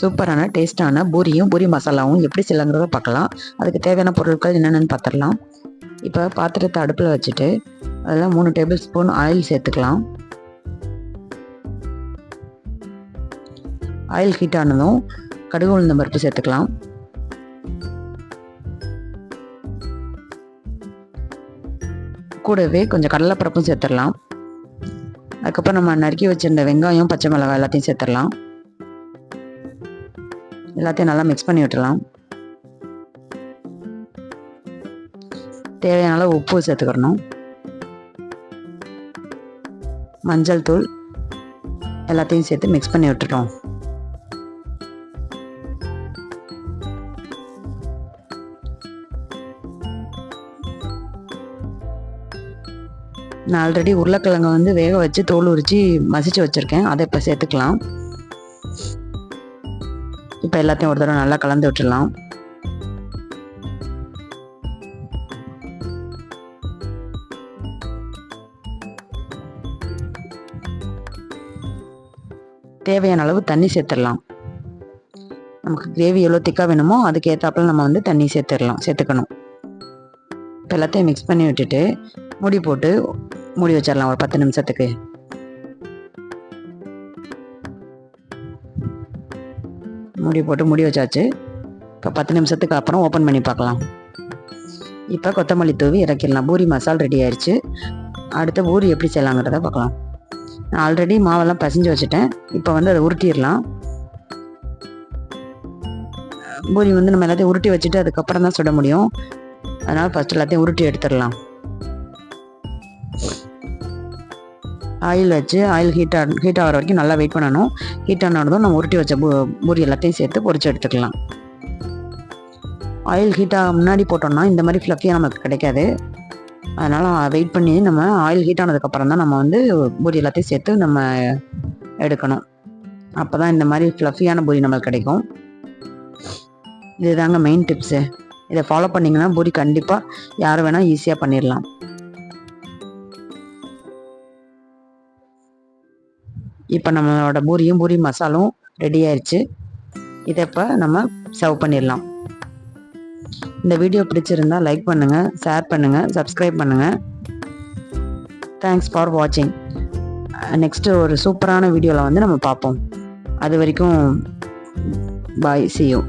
சூப்பரான டேஸ்டான பூரியும் பூரி மசாலாவும் எப்படி செய்யலாங்கிறத பார்க்கலாம். அதுக்கு தேவையான பொருட்கள் என்னென்னு பார்த்துடலாம். இப்போ பாத்திரத்தை அடுப்பில் வச்சுட்டு அதில் மூணு டேபிள் ஸ்பூன் ஆயில் சேர்த்துக்கலாம். ஆயில் ஹீட் ஆனதும் கடுகு உளுந்த பருப்பு சேர்த்துக்கலாம். கூடவே கொஞ்சம் கடலைப்பருப்பும் சேர்த்துடலாம். அதுக்கப்புறம் நம்ம நறுக்கி வச்சிருந்த வெங்காயம் பச்சை மிளகாய் எல்லாத்தையும் சேர்த்துடலாம். எல்லாத்தையும் நல்லா மிக்ஸ் பண்ணி விட்டுலாம் தேவையான அளவு உப்பு சேர்த்துக்கிறணும். மஞ்சள் தூள் எல்லாத்தையும் சேர்த்து மிக்ஸ் பண்ணி விட்டுட்டோம் நான் ஆல்ரெடி உருளைக்கிழங்கை வந்து வேக வச்சு தோல் உரித்து மசிச்சு வச்சுருக்கேன். அதை இப்போ சேர்த்துக்கலாம். இப்போ எல்லாத்தையும் ஒரு தடவை நல்லா கலந்து விட்டுடலாம். தேவையான அளவு தண்ணி சேர்த்துடலாம். நமக்கு கிரேவி எவ்வளோ திக்காக வேணுமோ அதுக்கேற்றாப்புல நம்ம வந்து தண்ணி சேர்த்துடலாம் சேர்த்துக்கணும். இப்போ எல்லாத்தையும் மிக்ஸ் பண்ணி விட்டுட்டு மூடி போட்டு மூடி வச்சிடலாம் ஒரு பத்து நிமிஷத்துக்கு. மூடி போட்டு மூடி வச்சாச்சு. இப்போ பத்து நிமிஷத்துக்கு அப்புறம் ஓப்பன் பண்ணி பார்க்கலாம். இப்போ கொத்தமல்லி தூவி இறக்கிடலாம். பூரி மசால் ரெடி ஆயிடுச்சு. அடுத்து பூரி எப்படி செய்யலாங்கிறத பார்க்கலாம். நான் ஆல்ரெடி மாவெல்லாம் பசிஞ்சு வச்சுட்டேன். இப்போ வந்து அதை உருட்டிடலாம். பூரி வந்து நம்ம எல்லாத்தையும் உருட்டி வச்சுட்டு அதுக்கப்புறம் தான் சுட முடியும். அதனால் ஃபஸ்ட் எல்லாத்தையும் உருட்டி எடுத்துடலாம். ஆயில் வச்சு ஆயில் ஹீட் ஆ ஹீட் ஆகிற வரைக்கும் நல்லா வெயிட் பண்ணணும். ஹீட் ஆனதும் நம்ம உருட்டி வச்ச பூ பூரி எல்லாத்தையும் சேர்த்து பொறிச்சு எடுத்துக்கலாம். ஆயில் ஹீட் ஆக முன்னாடி போட்டோம்னா இந்த மாதிரி ஃப்ளஃபியாக நமக்கு கிடைக்காது. அதனால் வெயிட் பண்ணி நம்ம ஆயில் ஹீட் ஆனதுக்கப்புறம் தான் நம்ம வந்து பூரி எல்லாத்தையும் சேர்த்து நம்ம எடுக்கணும். அப்போ தான் இந்த மாதிரி ஃப்ளஃபியான பூரி நம்மளுக்கு கிடைக்கும். இதுதாங்க மெயின் டிப்ஸு இதை ஃபாலோ பண்ணிங்கன்னா பூரி கண்டிப்பாக யார் வேணால் ஈஸியாக பண்ணிடலாம் இப்போ நம்மளோட பூரியும் பூரி மசாலும் ரெடி ஆயிடுச்சு இதை இப்போ நம்ம சர்வ் பண்ணிடலாம். இந்த வீடியோ பிடிச்சிருந்தா லைக் பண்ணுங்கள் ஷேர் பண்ணுங்கள் சப்ஸ்கிரைப் பண்ணுங்கள் தேங்க்ஸ் ஃபார் வாட்சிங் நெக்ஸ்ட்டு ஒரு சூப்பரான வீடியோவில் வந்து நம்ம பார்ப்போம். அது வரைக்கும் பாய் சியூ